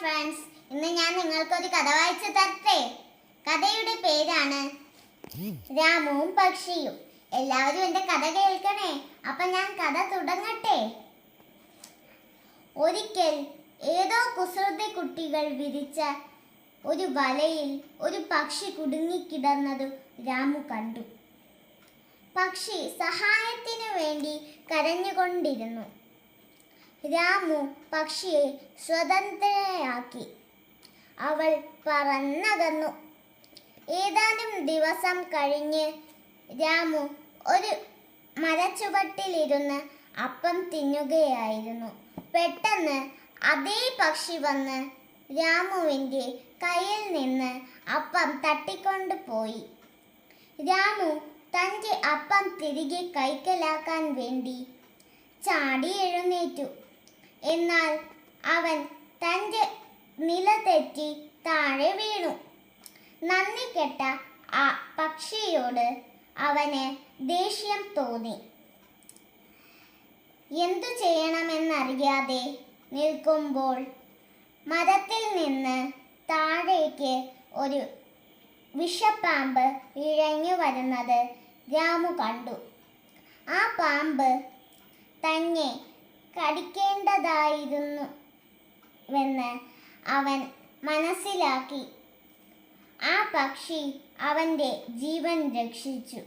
Friends ഇന്ന് ഞാൻ നിങ്ങൾക്കൊരു കഥ വായിച്ചു തരട്ടെ? കഥയുടെ പേരാണ് രാമവും പക്ഷിയും. എല്ലാവരും എന്റെ കഥ കേൾക്കണേ. അപ്പൊ ഞാൻ കഥ തുടങ്ങട്ടെ. ഒരിക്കൽ ഏതോ കുസൃതി കുട്ടികൾ വിരിച്ച ഒരു വലയിൽ ഒരു പക്ഷി കുടുങ്ങിക്കിടന്നത് രാമു കണ്ടു. പക്ഷി സഹായത്തിനു വേണ്ടി കരഞ്ഞുകൊണ്ടിരുന്നു. രാമു പക്ഷിയെ സ്വതന്ത്രയാക്കി. അവൾ പറന്നകന്നു ഏതാനും ദിവസം കഴിഞ്ഞ് രാമു ഒരു മരച്ചുവട്ടിലിരുന്ന് അപ്പം തിന്നുകയായിരുന്നു. പെട്ടെന്ന് അതേ പക്ഷി വന്ന് രാമുവിന്റെ കയ്യിൽ നിന്ന് അപ്പം തട്ടിക്കൊണ്ട് പോയി. രാമു തന്റെ അപ്പം തിരികെ കൈക്കലാക്കാൻ വേണ്ടി ചാടി എഴുന്നേറ്റു. എന്നാൽ അവൻ തന്റെ നില തെറ്റി താഴെ വീണു. നന്ദി കെട്ട ആ പക്ഷിയോട് അവന് ദേഷ്യം തോന്നി. എന്തു ചെയ്യണമെന്നറിയാതെ നിൽക്കുമ്പോൾ മരത്തിൽ നിന്ന് താഴേക്ക് ഒരു വിഷപ്പാമ്പ് ഇഴഞ്ഞു വരുന്നത് രാമു കണ്ടു. ആ പാമ്പ് തന്നെ കടിക്കേണ്ടതായിരുന്നുവെന്ന് അവൻ മനസ്സിലാക്കി. ആ പക്ഷി അവന്റെ ജീവൻ രക്ഷിച്ചു.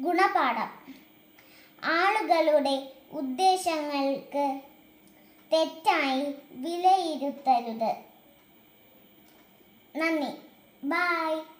ഗുണപാഠം. ആളുകളുടെ ഉദ്ദേശങ്ങൾക്ക് തെറ്റായി വിലയിരുത്തരുത്. നന്ദി. ബായ്